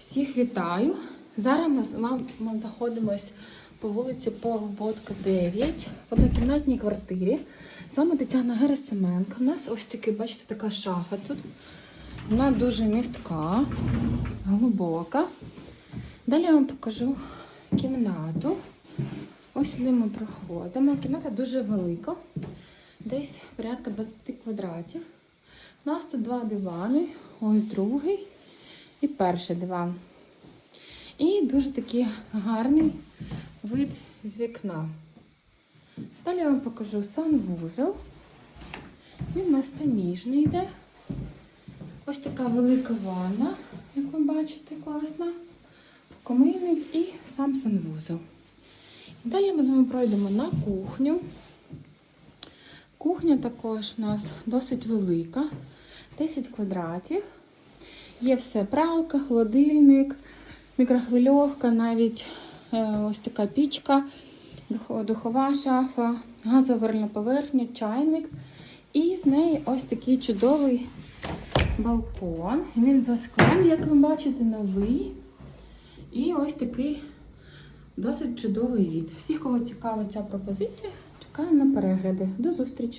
Всіх вітаю. Зараз ми з вами знаходимось по вулиці Погодка 9 в однокімнатній квартирі. З вами Тетяна Герасименко. У нас ось таки, бачите, така шафа тут. Вона дуже містка, глибока. Далі я вам покажу кімнату. Ось сюди ми проходимо. Кімната дуже велика, десь порядка 20 квадратів. У нас тут два дивани, ось другий і перший диван. І дуже такий гарний вид з вікна. Далі я вам покажу санвузол. Він у нас суміжний йде. Ось така велика ванна, як ви бачите, класна. Комийник і сам санвузол. Далі ми з вами пройдемо на кухню. Кухня також у нас досить велика, 10 квадратів. Є все пралка, холодильник, мікрохвильовка, навіть е, ось така пічка, духова шафа, газоварна поверхня, чайник. І з неї ось такий чудовий балкон. Він за склом, як ви бачите, новий. І ось такий досить чудовий від. Всіх, кого цікавить ця пропозиція, чекаємо на перегляди. До зустрічі!